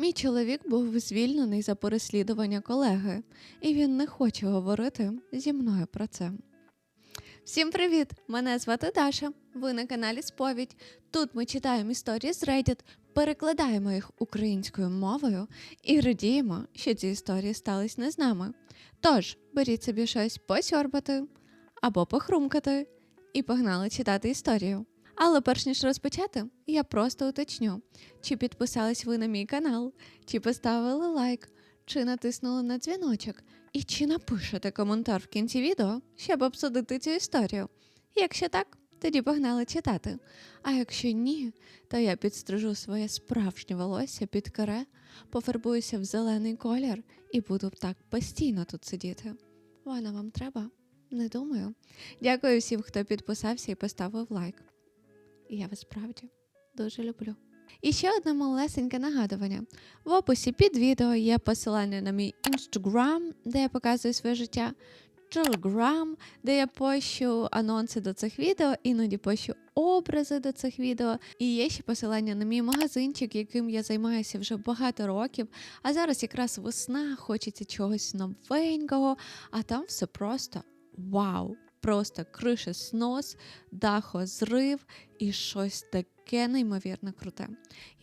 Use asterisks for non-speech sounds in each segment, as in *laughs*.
Мій чоловік був звільнений за переслідування колеги, і він не хоче говорити зі мною про це. Всім привіт! Мене звати Даша. Ви на каналі Сповідь. Тут ми читаємо історії з Reddit, перекладаємо їх українською мовою і радіємо, що ці історії стались не з нами. Тож беріть собі щось посьорбати або похрумкати і погнали читати історію. Але перш ніж розпочати, я просто уточню, чи підписались ви на мій канал, чи поставили лайк, чи натиснули на дзвіночок, і чи напишете коментар в кінці відео, щоб обсудити цю історію. Якщо так, тоді погнали читати. А якщо ні, то я підстрижу своє справжнє волосся під каре, пофарбуюся в зелений колір і буду так постійно тут сидіти. Воно вам треба? Не думаю. Дякую всім, хто підписався і поставив лайк. Я вас справді дуже люблю. І ще одне малесеньке нагадування. В описі під відео є посилання на мій інстаграм, де я показую своє життя, телеграм, де я пощу анонси до цих відео, іноді пощу образи до цих відео. І є ще посилання на мій магазинчик, яким я займаюся вже багато років. А зараз якраз весна, хочеться чогось новенького, а там все просто вау! Просто криша снос, дахозрив і щось таке неймовірно круте.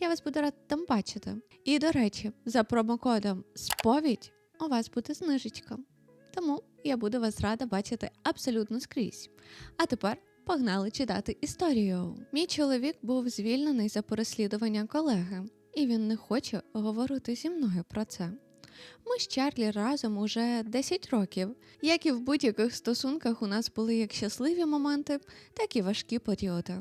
Я вас буду рада там бачити. І до речі, за промокодом сповідь у вас буде знижечка. Тому я буду вас рада бачити абсолютно скрізь. А тепер погнали читати історію. Мій чоловік був звільнений за переслідування колеги, і він не хоче говорити зі мною про це. Ми з Чарлі разом уже 10 років. Як і в будь-яких стосунках, у нас були як щасливі моменти, так і важкі періоди.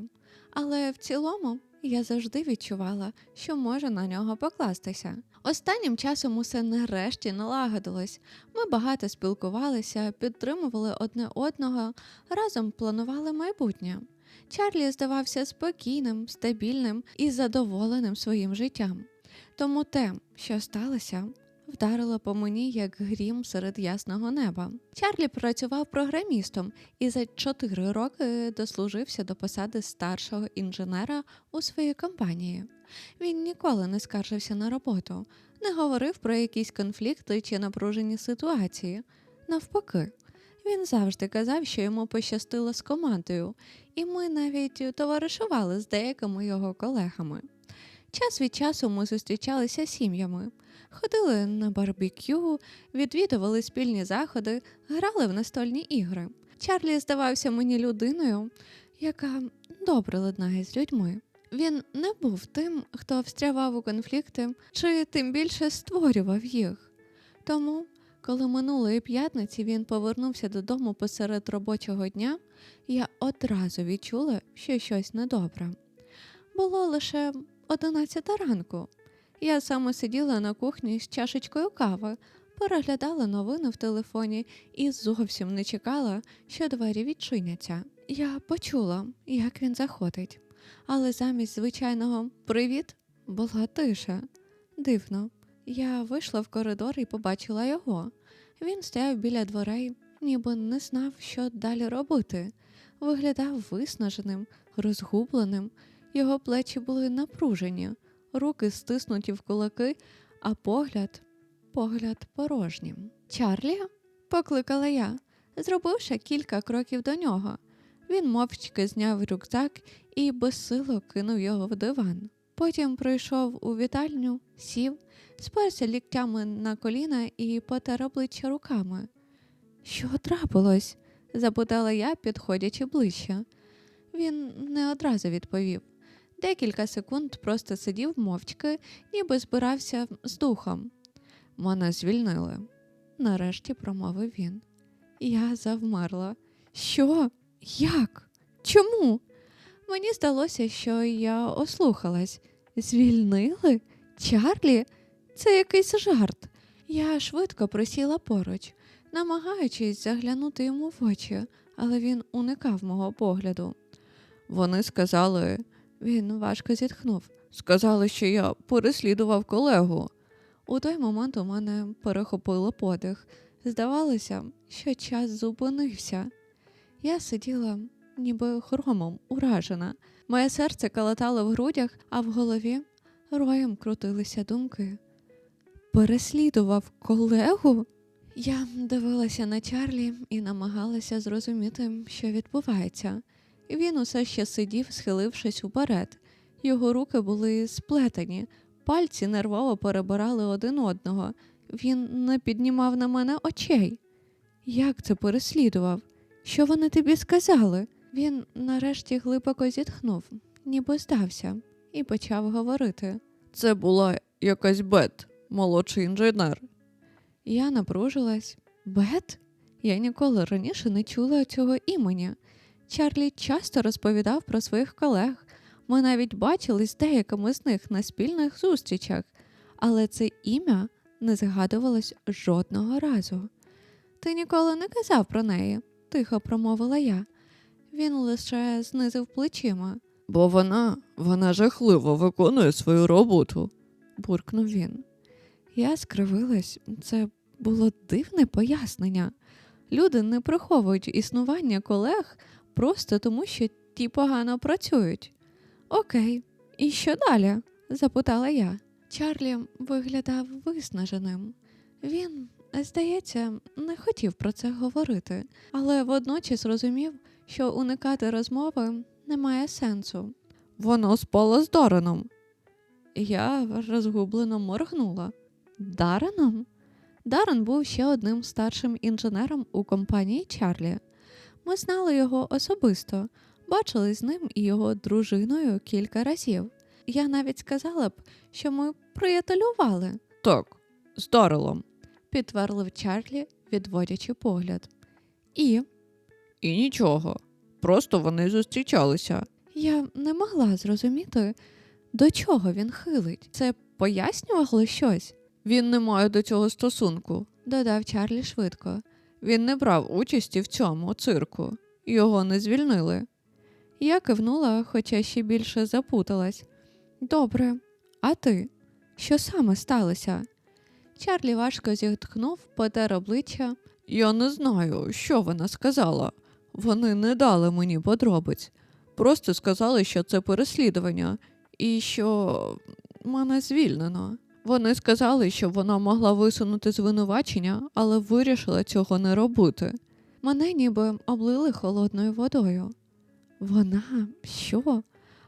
Але в цілому я завжди відчувала, що можу на нього покластися. Останнім часом усе нарешті налагодилось. Ми багато спілкувалися, підтримували одне одного, разом планували майбутнє. Чарлі здавався спокійним, стабільним і задоволеним своїм життям. Тому те, що сталося, вдарило по мені як грім серед ясного неба. Чарлі працював програмістом і за 4 роки дослужився до посади старшого інженера у своїй компанії. Він ніколи не скаржився на роботу, не говорив про якісь конфлікти чи напружені ситуації. Навпаки, він завжди казав, що йому пощастило з командою, і ми навіть товаришували з деякими його колегами. Час від часу ми зустрічалися з сім'ями, ходили на барбекю, відвідували спільні заходи, грали в настольні ігри. Чарлі здавався мені людиною, яка добре ладнає з людьми. Він не був тим, хто встрявав у конфлікти чи тим більше створював їх. Тому, коли минулої п'ятниці він повернувся додому посеред робочого дня, я одразу відчула, що щось недобре. Було лише одинадцята ранку. Я саме сиділа на кухні з чашечкою кави, переглядала новини в телефоні і зовсім не чекала, що двері відчиняться. Я почула, як він заходить, але замість звичайного привіт була тиша. Дивно, я вийшла в коридор і побачила його. Він стояв біля дверей, ніби не знав, що далі робити. Виглядав виснаженим, розгубленим, його плечі були напружені, руки стиснуті в кулаки, а погляд погляд порожнім. Чарлі? покликала я, зробивши кілька кроків до нього. Він мовчки зняв рюкзак і безсило кинув його в диван. Потім прийшов у вітальню, сів, сперся ліктями на коліна і потер обличчя руками. Що трапилось? запитала я, підходячи ближче. Він не одразу відповів. Декілька секунд просто сидів мовчки, ніби збирався з духом. Мене звільнили, нарешті промовив він. Я завмерла. Що? Як? Чому? Мені здалося, що я ослухалась. Звільнили? Чарлі? Це якийсь жарт. Я швидко присіла поруч, намагаючись заглянути йому в очі, але він уникав мого погляду. Вони сказали, він важко зітхнув. Сказали, що я переслідував колегу. У той момент у мене перехопило подих. Здавалося, що час зупинився. Я сиділа, ніби хромом, уражена. Моє серце калатало в грудях, а в голові роєм крутилися думки. переслідував колегу? Я дивилася на Чарлі і намагалася зрозуміти, що відбувається. Він усе ще сидів, схилившись уперед. Його руки були сплетені, пальці нервово перебирали один одного. Він не піднімав на мене очей. Як це переслідував? Що вони тобі сказали? Він нарешті глибоко зітхнув, ніби здався, і почав говорити. Це була якась Бет, молодший інженер. Я напружилась. Бет? Я ніколи раніше не чула цього імені. Чарлі часто розповідав про своїх колег. Ми навіть бачились з деякими з них на спільних зустрічах, але це ім'я не згадувалось жодного разу. Ти ніколи не казав про неї, тихо промовила я. Він лише знизив плечима. Бо вона, вона жахливо виконує свою роботу, буркнув він. Я скривилась, це було дивне пояснення. Люди не приховують існування колег просто тому, що ті погано працюють. Окей, і що далі? запитала я. Чарлі виглядав виснаженим. Він, здається, не хотів про це говорити, але водночас розумів, що уникати розмови немає сенсу. Вона спала з Дареном. Я розгублено моргнула. Дареном? Дарен був ще одним старшим інженером у компанії Чарлі. Ми знали його особисто, бачили з ним і його дружиною кілька разів. Я навіть сказала б, що ми приятелювали. Так, з Дарелом, підтвердив Чарлі, відводячи погляд. І. І нічого. Просто вони зустрічалися. Я не могла зрозуміти, до чого він хилить. Це пояснювало щось? Він не має до цього стосунку, додав Чарлі швидко. Він не брав участі в цьому цирку. Його не звільнили. Я кивнула, хоча ще більше запуталась. Добре, а ти? Що саме сталося? Чарлі важко зітхнув, потер обличчя. Я не знаю, що вона сказала. Вони не дали мені подробиць. Просто сказали, що це переслідування, і що мене звільнено. Вони сказали, що вона могла висунути звинувачення, але вирішила цього не робити. Мене ніби облили холодною водою. Вона що?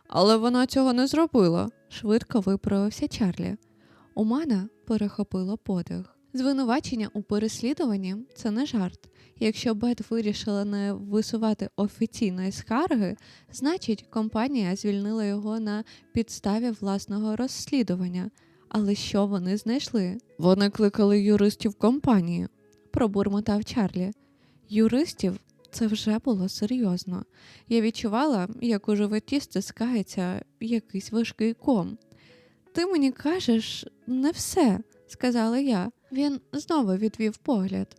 Але вона цього не зробила, швидко виправився Чарлі. У мене перехопило подих. Звинувачення у переслідуванні це не жарт. Якщо Бет вирішила не висувати офіційної скарги, значить компанія звільнила його на підставі власного розслідування. Але що вони знайшли? Вони кликали юристів компанії, пробурмотав Чарлі. Юристів це вже було серйозно. Я відчувала, як у животі стискається якийсь важкий ком. Ти мені кажеш не все, сказала я. Він знову відвів погляд.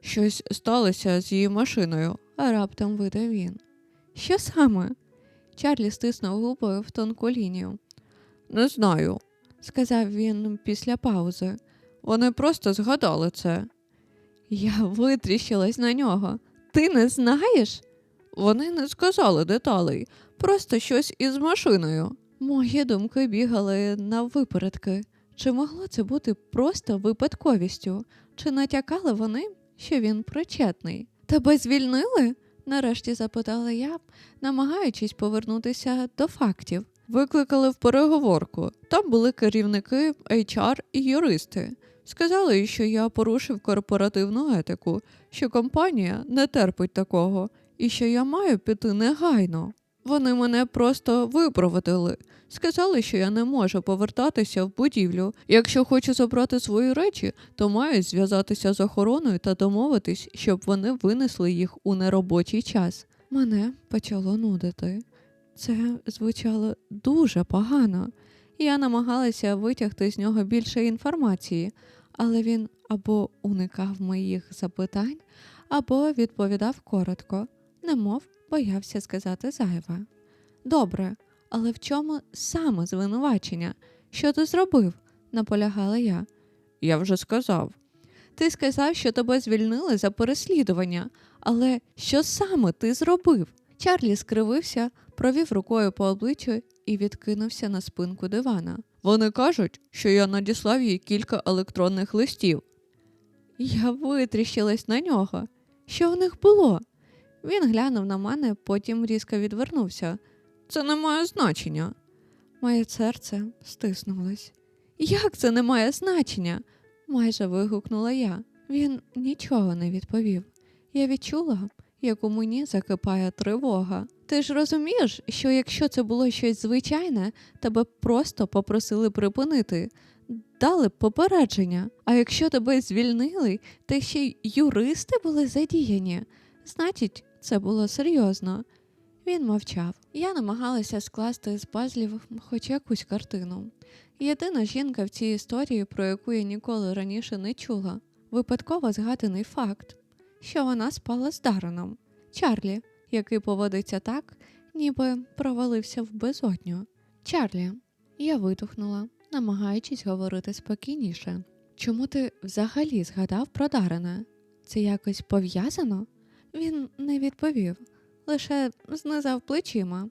Щось сталося з її машиною, а раптом видав він. Що саме? Чарлі стиснув губою в тонку лінію. Не знаю, сказав він після паузи. Вони просто згадали це. Я витріщилась на нього. Ти не знаєш? Вони не сказали деталей, просто щось із машиною. Мої думки бігали на випередки. Чи могло це бути просто випадковістю? Чи натякали вони, що він причетний? Тебе звільнили? нарешті запитала я, намагаючись повернутися до фактів. Викликали в переговорку. Там були керівники HR і юристи. Сказали, що я порушив корпоративну етику, що компанія не терпить такого, і що я маю піти негайно. Вони мене просто випроводили. Сказали, що я не можу повертатися в будівлю. Якщо хочу забрати свої речі, то маю зв'язатися з охороною та домовитись, щоб вони винесли їх у неробочий час. Мене почало нудити. Це звучало дуже погано. Я намагалася витягти з нього більше інформації, але він або уникав моїх запитань, або відповідав коротко, немов боявся сказати зайве. Добре, але в чому саме звинувачення? Що ти зробив? наполягала я. Я вже сказав. Ти сказав, що тебе звільнили за переслідування, але що саме ти зробив? Чарлі скривився, провів рукою по обличчю і відкинувся на спинку дивана. Вони кажуть, що я надіслав їй кілька електронних листів. Я витріщилась на нього. Що в них було? Він глянув на мене, потім різко відвернувся. Це не має значення. Моє серце стиснулось. Як це не має значення? майже вигукнула я. Він нічого не відповів. Я відчула, як у мені закипає тривога. Ти ж розумієш, що якщо це було щось звичайне, тебе просто попросили припинити, дали б попередження. А якщо тебе звільнили, та ще й юристи були задіяні, значить, це було серйозно. Він мовчав. Я намагалася скласти з пазлів хоч якусь картину. Єдина жінка в цій історії, про яку я ніколи раніше не чула, випадково згаданий факт, що вона спала з Дарреном, Чарлі, який поводиться так, ніби провалився в безодню. Чарлі, я видухнула, намагаючись говорити спокійніше. Чому ти взагалі згадав про Дарена? Це якось пов'язано? Він не відповів, лише знизав плечима,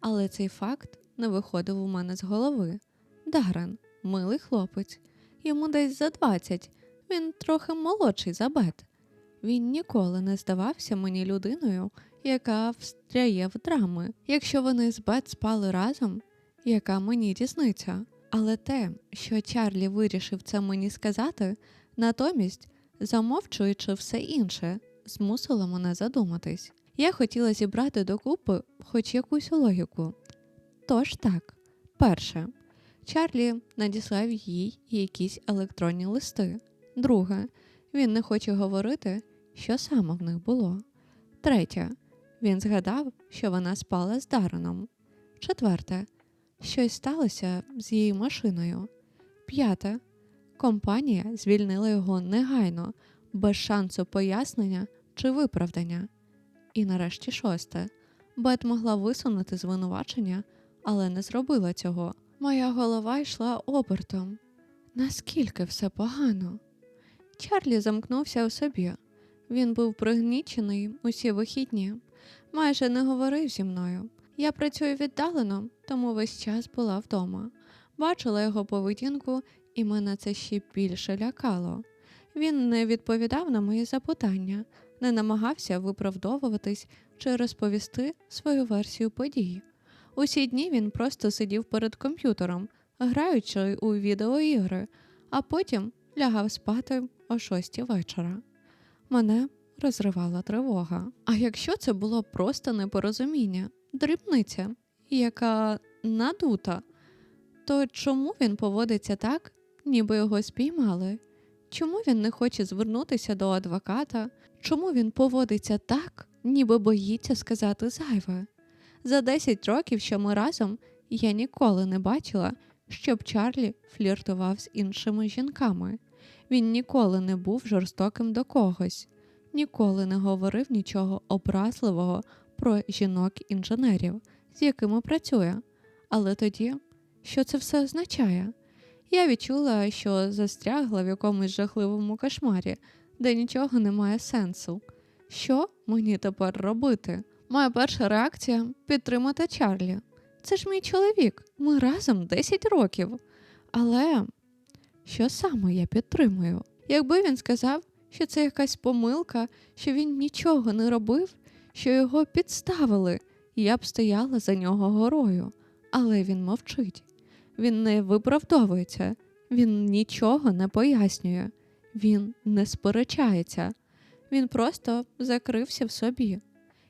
але цей факт не виходив у мене з голови. Даррен – милий хлопець, йому десь за 20, він трохи молодший за Бет. Він ніколи не здавався мені людиною, яка встряє в драми. Якщо вони з Бет спали разом, яка мені різниця? Але те, що Чарлі вирішив це мені сказати, натомість, замовчуючи все інше, змусило мене задуматись. Я хотіла зібрати докупи хоч якусь логіку. Тож так, перше, Чарлі надіслав їй якісь електронні листи. Друге, він не хоче говорити, що саме в них було. Третє, він згадав, що вона спала з Дарреном. Четверте, щось сталося з її машиною. П'яте, компанія звільнила його негайно, без шансу пояснення чи виправдання. І нарешті шосте. Бет могла висунути звинувачення, але не зробила цього. Моя голова йшла обертом. Наскільки все погано? Чарлі замкнувся у собі. Він був пригнічений усі вихідні, майже не говорив зі мною. Я працюю віддалено, тому весь час була вдома. Бачила його поведінку, і мене це ще більше лякало. Він не відповідав на мої запитання, не намагався виправдовуватись чи розповісти свою версію подій. Усі дні він просто сидів перед комп'ютером, граючи у відеоігри, а потім лягав спати о шостій вечора. Мене розривала тривога. А якщо це було просто непорозуміння, дрібниця, яка надута, то чому він поводиться так, ніби його спіймали? Чому він не хоче звернутися до адвоката? Чому він поводиться так, ніби боїться сказати зайве? За 10 років, що ми разом, я ніколи не бачила, щоб Чарлі фліртував з іншими жінками. Він ніколи не був жорстоким до когось, ніколи не говорив нічого образливого про жінок-інженерів, з якими працює. Але тоді, що це все означає? Я відчула, що застрягла в якомусь жахливому кошмарі, де нічого не має сенсу. Що мені тепер робити? Моя перша реакція підтримати Чарлі. Це ж мій чоловік, ми разом 10 років. Але що саме я підтримую? Якби він сказав, що це якась помилка, що він нічого не робив, що його підставили, я б стояла за нього горою. Але він мовчить. Він не виправдовується, він нічого не пояснює, він не сперечається, він просто закрився в собі.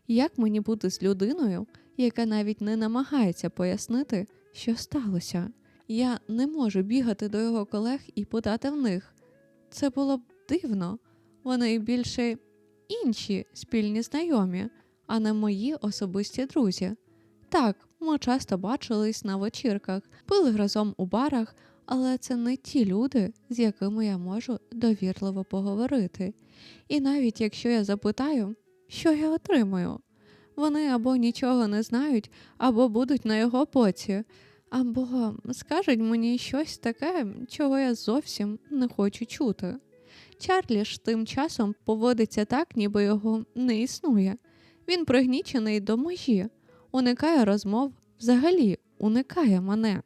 Як мені бути з людиною, яка навіть не намагається пояснити, що сталося? Я не можу бігати до його колег і подати в них. Це було б дивно. Вони більше інші спільні знайомі, а не мої особисті друзі. Так, ми часто бачились на вечірках, пили разом у барах, але це не ті люди, з якими я можу довірливо поговорити. І навіть якщо я запитаю, що я отримую, вони або нічого не знають, або будуть на його боці, або скажуть мені щось таке, чого я зовсім не хочу чути. Чарлі ж тим часом поводиться так, ніби його не існує. Він пригнічений до межі, уникає розмов, взагалі уникає мене.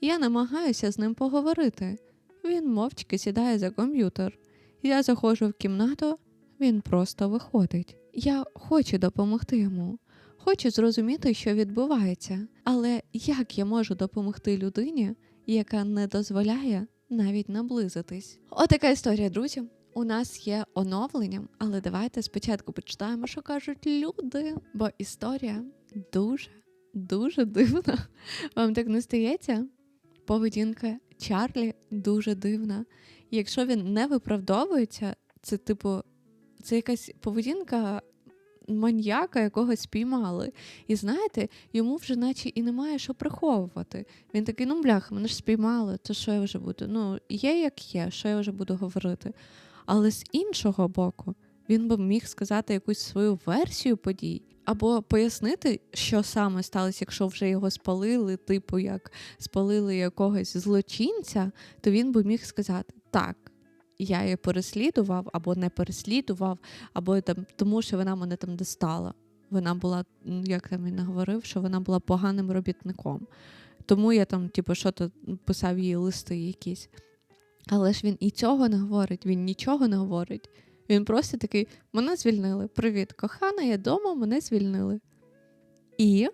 Я намагаюся з ним поговорити. Він мовчки сідає за комп'ютер. Я заходжу в кімнату, він просто виходить. Я хочу допомогти йому, хочу зрозуміти, що відбувається. Але як я можу допомогти людині, яка не дозволяє навіть наблизитись? Отака історія, друзі. У нас є оновлення, але давайте спочатку почитаємо, що кажуть люди, бо історія дуже, дуже дивна. Вам так не стається? Поведінка Чарлі дуже дивна. Якщо він не виправдовується, це типу, це якась поведінка маньяка, якого спіймали. І знаєте, йому вже наче і немає що приховувати. Він такий, ну блях, мене ж спіймали, то що я вже буду? Ну, є як є, що я вже буду говорити. Але з іншого боку, він би міг сказати якусь свою версію подій, або пояснити, що саме сталося, якщо вже його спалили, типу як спалили якогось злочинця, то він би міг сказати так. Я її переслідував або не переслідував, або там тому, що вона мене там достала. Вона була, як там він говорив, що вона була поганим робітником. Тому я там, типу, що то писав їй листи якісь. Але ж він і цього не говорить, він нічого не говорить. Він просто такий: мене звільнили. Привіт, кохана, я вдома, мене звільнили. І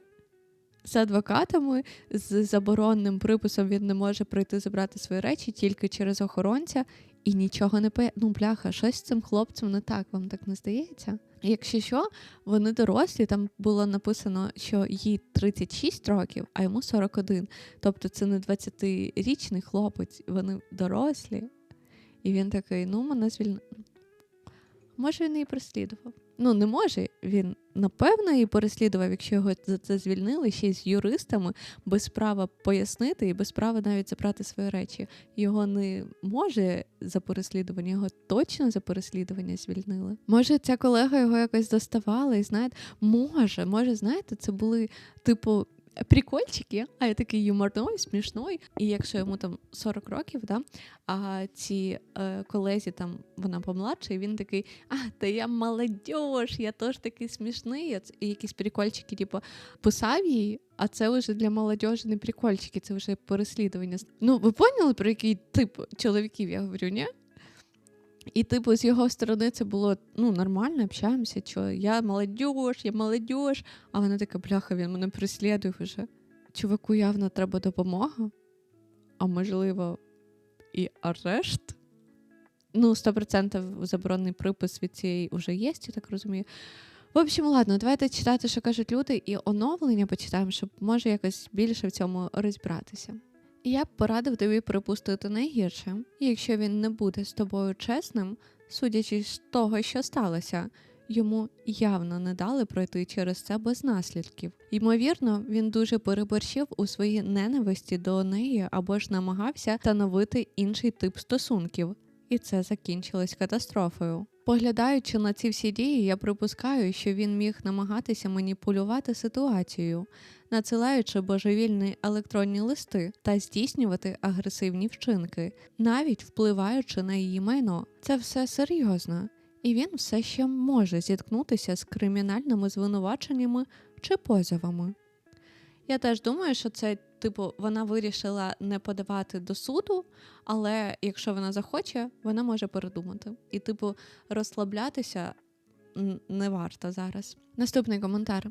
з адвокатами, з заборонним приписом він не може прийти забрати свої речі тільки через охоронця і нічого не поє. Ну, бляха, щось з цим хлопцем не так, вам так не здається? Якщо що, вони дорослі, там було написано, що їй 36 років, а йому 41. Тобто це не 20-річний хлопець, вони дорослі. І він такий: ну, мене звільнили. Може, він її переслідував. Ну, не може. Він напевно її переслідував, якщо його за це звільнили ще й з юристами, без права пояснити і без права навіть забрати свої речі. Його не може за переслідування, його точно за переслідування звільнили. Може, ця колега його якось доставала, і знаєте, може, може, знаєте, це були типу прикольчики, а я такий юморной, смішной. І якщо йому там 40 років, да, а ці е, колезі там вона помладша, і він такий, а, та я молодіж, я теж такий смішний. І якісь прикольчики, типу, писав їй, а це вже для молодежі не прикольчики, це вже переслідування. Ну, ви поняли, про який тип чоловіків я говорю, ні? І, типу, з його сторони це було ну, нормально, общаємося, що я молодіж, я молодіж, а вона така, бляха, він мене переслідує вже. Чуваку явно треба допомога, а можливо, і арешт. Ну, 100% заборонений припис від цієї вже є, я так розумію. В общем, ладно, давайте читати, що кажуть люди, і оновлення почитаємо, щоб може якось більше в цьому розібратися. Я б порадив тобі припустити найгірше, якщо він не буде з тобою чесним, судячи з того, що сталося, йому явно не дали пройти через це без наслідків. Ймовірно, він дуже переборщив у своїй ненависті до неї або ж намагався становити інший тип стосунків, і це закінчилось катастрофою. Поглядаючи на ці всі дії, я припускаю, що він міг намагатися маніпулювати ситуацією, надсилаючи божевільні електронні листи та здійснювати агресивні вчинки, навіть впливаючи на її майно. Це все серйозно, і він все ще може зіткнутися з кримінальними звинуваченнями чи позовами. Я теж думаю, що це, типу, вона вирішила не подавати до суду, але якщо вона захоче, вона може передумати. І, типу, розслаблятися не варто зараз. Наступний коментар.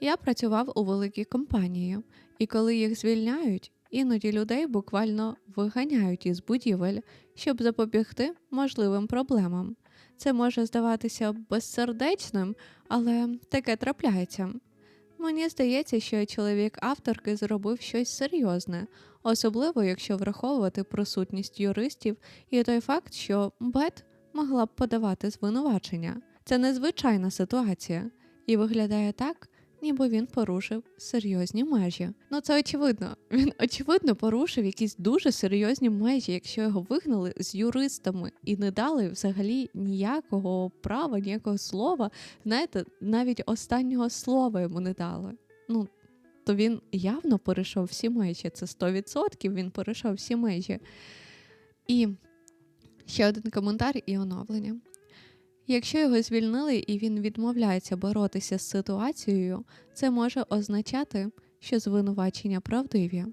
Я працював у великій компанії, і коли їх звільняють, іноді людей буквально виганяють із будівель, щоб запобігти можливим проблемам. Це може здаватися безсердечним, але таке трапляється. Мені здається, що чоловік авторки зробив щось серйозне, особливо якщо враховувати присутність юристів і той факт, що Бет могла б подавати звинувачення. Це незвичайна ситуація, і виглядає так, ніби він порушив серйозні межі. Ну це очевидно. *laughs* Він очевидно порушив якісь дуже серйозні межі, якщо його вигнали з юристами і не дали взагалі ніякого права, ніякого слова. Знаєте, навіть останнього слова йому не дали. Ну, то він явно перейшов всі межі. Це 100% він перейшов всі межі. І ще один коментар і оновлення. Якщо його звільнили і він відмовляється боротися з ситуацією, це може означати, що звинувачення правдиві.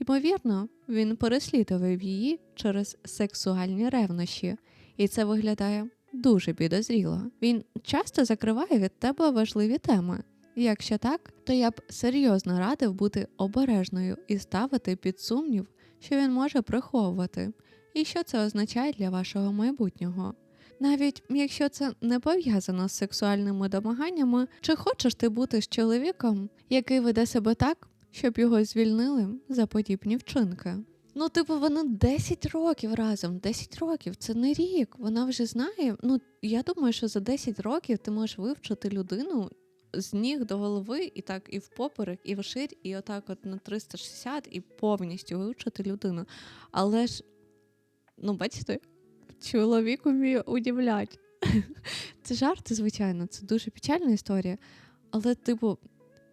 Ймовірно, він переслідував її через сексуальні ревнощі, і це виглядає дуже підозріло. Він часто закриває від тебе важливі теми. Якщо так, то я б серйозно радив бути обережною і ставити під сумнів, що він може приховувати, і що це означає для вашого майбутнього. Навіть якщо це не пов'язано з сексуальними домаганнями, чи хочеш ти бути з чоловіком, який веде себе так, щоб його звільнили за подібні вчинки? Ну, типу, вони 10 років разом, 10 років, це не рік. Вона вже знає. Ну, я думаю, що за 10 років ти можеш вивчити людину з ніг до голови, і так і в поперек, і вширь, і отак от на 360, і повністю вивчити людину. Але ж, ну, бачите, чоловік вміє удивляти. *laughs* Це жарти, звичайно, це дуже печальна історія. Але, типу,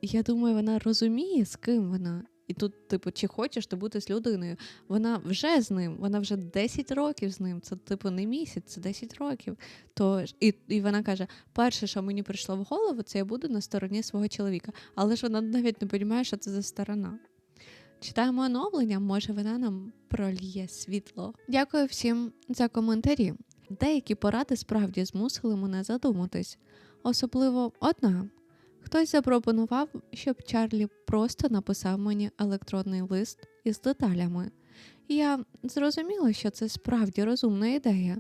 я думаю, вона розуміє, з ким вона. І тут, типу, чи хочеш ти бути з людиною? Вона вже з ним, вона вже 10 років з ним. Це, типу, не місяць, це 10 років. То, і, і вона каже: перше, що мені прийшло в голову, це я буду на стороні свого чоловіка. Але ж вона навіть не розуміє, що це за сторона. Читаємо оновлення, може вона нам прольє світло. Дякую всім за коментарі. Деякі поради справді змусили мене задуматись, особливо одна. Хтось запропонував, щоб Чарлі просто написав мені електронний лист із деталями. Я зрозуміла, що це справді розумна ідея.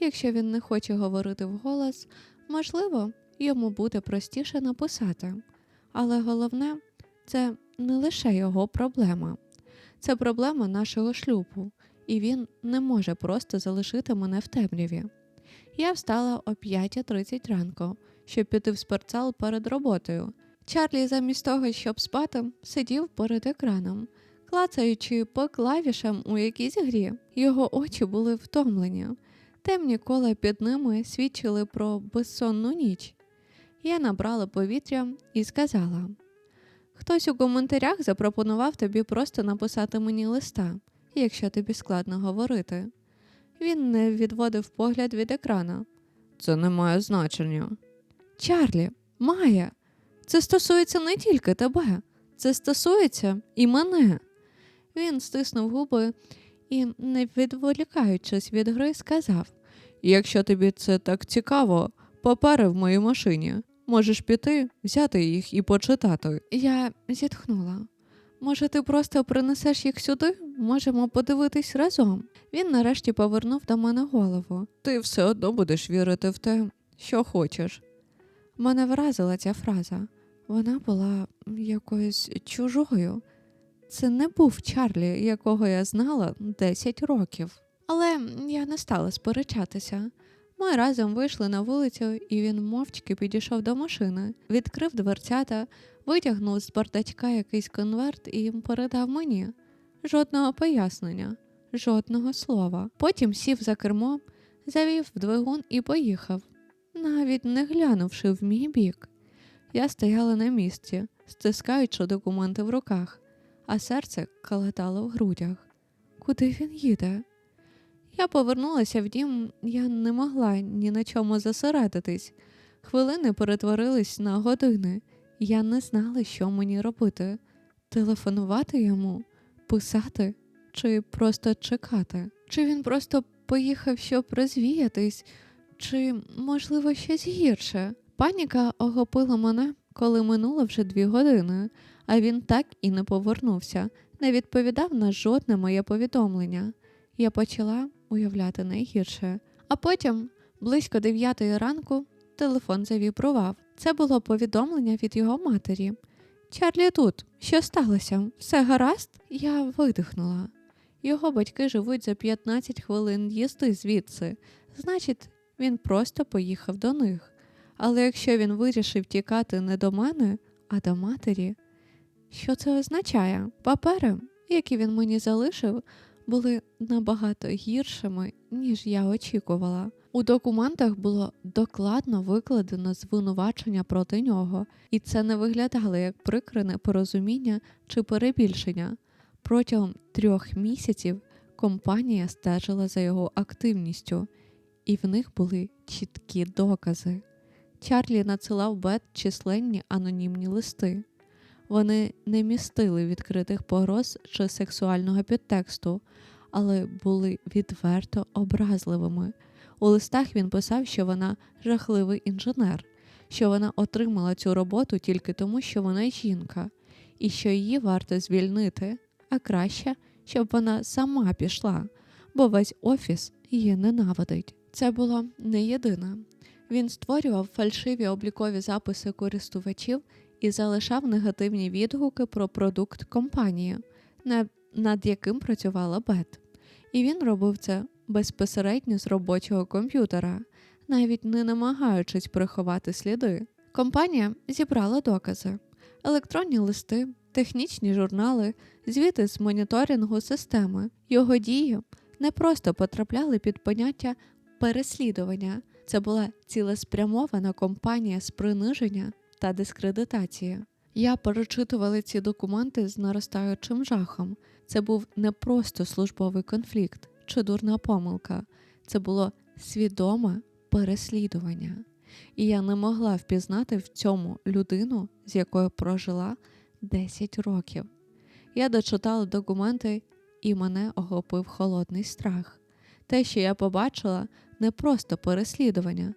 Якщо він не хоче говорити вголос, можливо, йому буде простіше написати. Але головне, це не лише його проблема, це проблема нашого шлюбу, і він не може просто залишити мене в темряві. Я встала о 5.30 ранку, щоб піти в спортзал перед роботою. Чарлі, замість того, щоб спати, сидів перед екраном, клацаючи по клавішам у якійсь грі. Його очі були втомлені. Темні кола під ними свідчили про безсонну ніч. Я набрала повітря і сказала: Хтось у коментарях запропонував тобі просто написати мені листа, якщо тобі складно говорити. Він не відводив погляд від екрана. Це не має значення. Чарлі, має. Це стосується не тільки тебе, це стосується і мене. Він стиснув губи і, не відволікаючись від гри, сказав: Якщо тобі це так цікаво, папери в моїй машині. Можеш піти, взяти їх і почитати. Я зітхнула. Може, ти просто принесеш їх сюди? Можемо подивитись разом. Він нарешті повернув до мене голову. Ти все одно будеш вірити в те, що хочеш. Мене вразила ця фраза. Вона була якоюсь чужою. Це не був Чарлі, якого я знала 10 років. Але я не стала сперечатися. Ми разом вийшли на вулицю, і він мовчки підійшов до машини, відкрив дверцята, витягнув з бардачка якийсь конверт і передав мені. Жодного пояснення, жодного слова. Потім сів за кермо, завів двигун і поїхав, навіть не глянувши в мій бік. Я стояла на місці, стискаючи документи в руках, а серце калатало в грудях. Куди він їде? Я повернулася в дім, я не могла ні на чому зосередитись. Хвилини перетворились на години. Я не знала, що мені робити телефонувати йому, писати чи просто чекати. Чи він просто поїхав, щоб розвіятись, чи, можливо, щось гірше. Паніка охопила мене, коли минуло вже дві години, а він так і не повернувся, не відповідав на жодне моє повідомлення. Я почала уявляти найгірше. А потім, близько дев'ятої ранку, телефон завібрував. Це було повідомлення від його матері. Чарлі тут, що сталося? Все гаразд? Я видихнула. Його батьки живуть за 15 хвилин їзди звідси. Значить, він просто поїхав до них. Але якщо він вирішив тікати не до мене, а до матері, що це означає? Папери, які він мені залишив, були набагато гіршими, ніж я очікувала. У документах було докладно викладено звинувачення проти нього, і це не виглядало як прикре непорозуміння чи перебільшення. Протягом трьох місяців компанія стежила за його активністю, і в них були чіткі докази. Чарлі надсилав Бет численні анонімні листи. Вони не містили відкритих погроз чи сексуального підтексту, але були відверто образливими. У листах він писав, що вона жахливий інженер, що вона отримала цю роботу тільки тому, що вона жінка, і що її варто звільнити, а краще, щоб вона сама пішла, бо весь офіс її ненавидить. Це було не єдине. Він створював фальшиві облікові записи користувачів і залишав негативні відгуки про продукт компанії, над яким працювала Бет. І він робив це безпосередньо з робочого комп'ютера, навіть не намагаючись приховати сліди. Компанія зібрала докази, електронні листи, технічні журнали, звіти з моніторингу системи. Його дії не просто потрапляли під поняття переслідування. Це була цілеспрямована кампанія з приниження та дискредитації. Я перечитувала ці документи з наростаючим жахом. Це був не просто службовий конфлікт чи дурна помилка, це було свідоме переслідування. І я не могла впізнати в цьому людину, з якою прожила 10 років. Я дочитала документи, і мене охопив холодний страх. Те, що я побачила, не просто переслідування,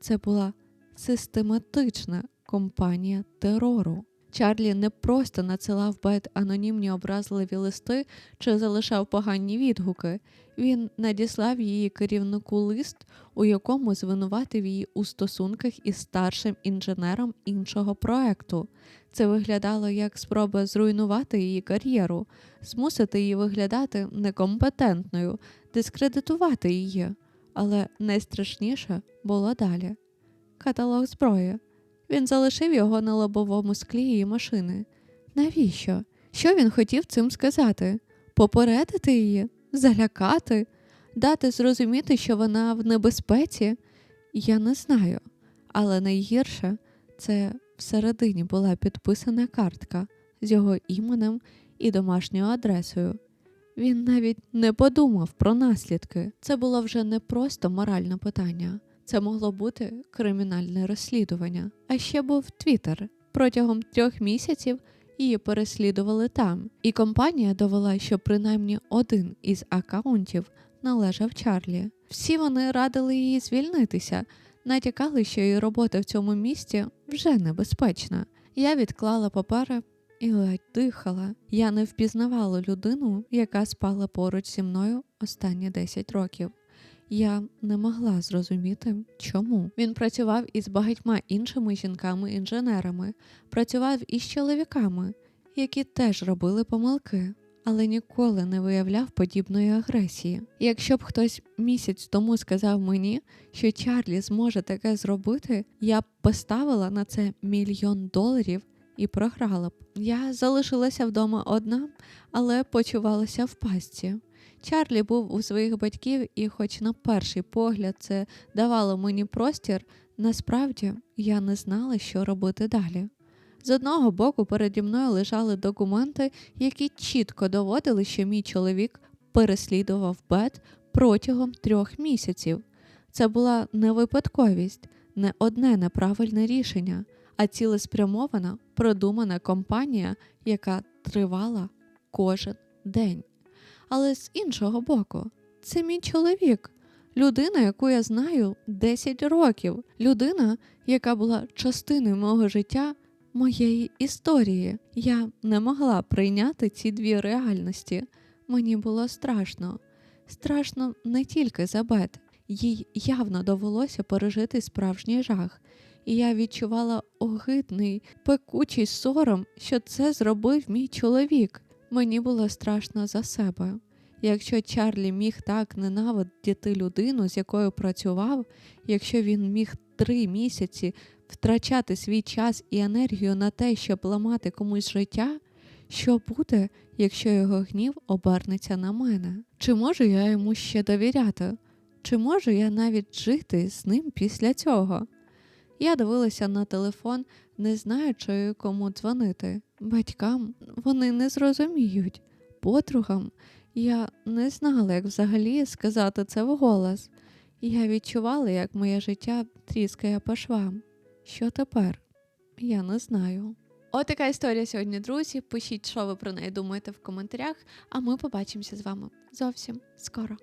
це була систематична компанія терору. Чарлі не просто надсилав Бет анонімні образливі листи чи залишав погані відгуки. Він надіслав її керівнику лист, у якому звинуватив її у стосунках із старшим інженером іншого проекту. Це виглядало як спроба зруйнувати її кар'єру, змусити її виглядати некомпетентною, дискредитувати її. Але найстрашніше було далі. Каталог зброї. Він залишив його на лобовому склі її машини. Навіщо? Що він хотів цим сказати? Попередити її, залякати, дати зрозуміти, що вона в небезпеці? Я не знаю. Але найгірше це всередині була підписана картка з його іменем і домашньою адресою. Він навіть не подумав про наслідки. Це було вже не просто моральне питання. Це могло бути кримінальне розслідування. А ще був Твіттер. Протягом трьох місяців її переслідували там, і компанія довела, що принаймні один із акаунтів належав Чарлі. Всі вони радили їй звільнитися, натякали, що її робота в цьому місті вже небезпечна. Я відклала папери і ледь дихала. Я не впізнавала людину, яка спала поруч зі мною останні 10 років. Я не могла зрозуміти, чому. Він працював із багатьма іншими жінками-інженерами, працював із чоловіками, які теж робили помилки, але ніколи не виявляв подібної агресії. Якщо б хтось місяць тому сказав мені, що Чарлі зможе таке зробити, я б поставила на це мільйон доларів і програла б. Я залишилася вдома одна, але почувалася в пастці. Чарлі був у своїх батьків, і, хоч на перший погляд це давало мені простір, насправді я не знала, що робити далі. З одного боку переді мною лежали документи, які чітко доводили, що мій чоловік переслідував Бет протягом трьох місяців. Це була не випадковість, не одне неправильне рішення, а цілеспрямована, продумана кампанія, яка тривала кожен день. Але з іншого боку, це мій чоловік, людина, яку я знаю 10 років, людина, яка була частиною мого життя, моєї історії. Я не могла прийняти ці дві реальності. Мені було страшно. Страшно не тільки за Бет, їй явно довелося пережити справжній жах, і я відчувала огидний, пекучий сором, що це зробив мій чоловік. Мені було страшно за себе. Якщо Чарлі міг так ненавидіти людину, з якою працював, якщо він міг три місяці втрачати свій час і енергію на те, щоб ламати комусь життя, що буде, якщо його гнів обернеться на мене? Чи можу я йому ще довіряти? Чи можу я навіть жити з ним після цього? Я дивилася на телефон, не знаючи, кому дзвонити. Батькам вони не зрозуміють, подругам я не знала, як взагалі сказати це вголос. я відчувала, як моє життя тріскає по швам. Що тепер? Я не знаю. От така історія сьогодні, друзі. Пишіть, що ви про неї думаєте в коментарях, а ми побачимося з вами зовсім скоро.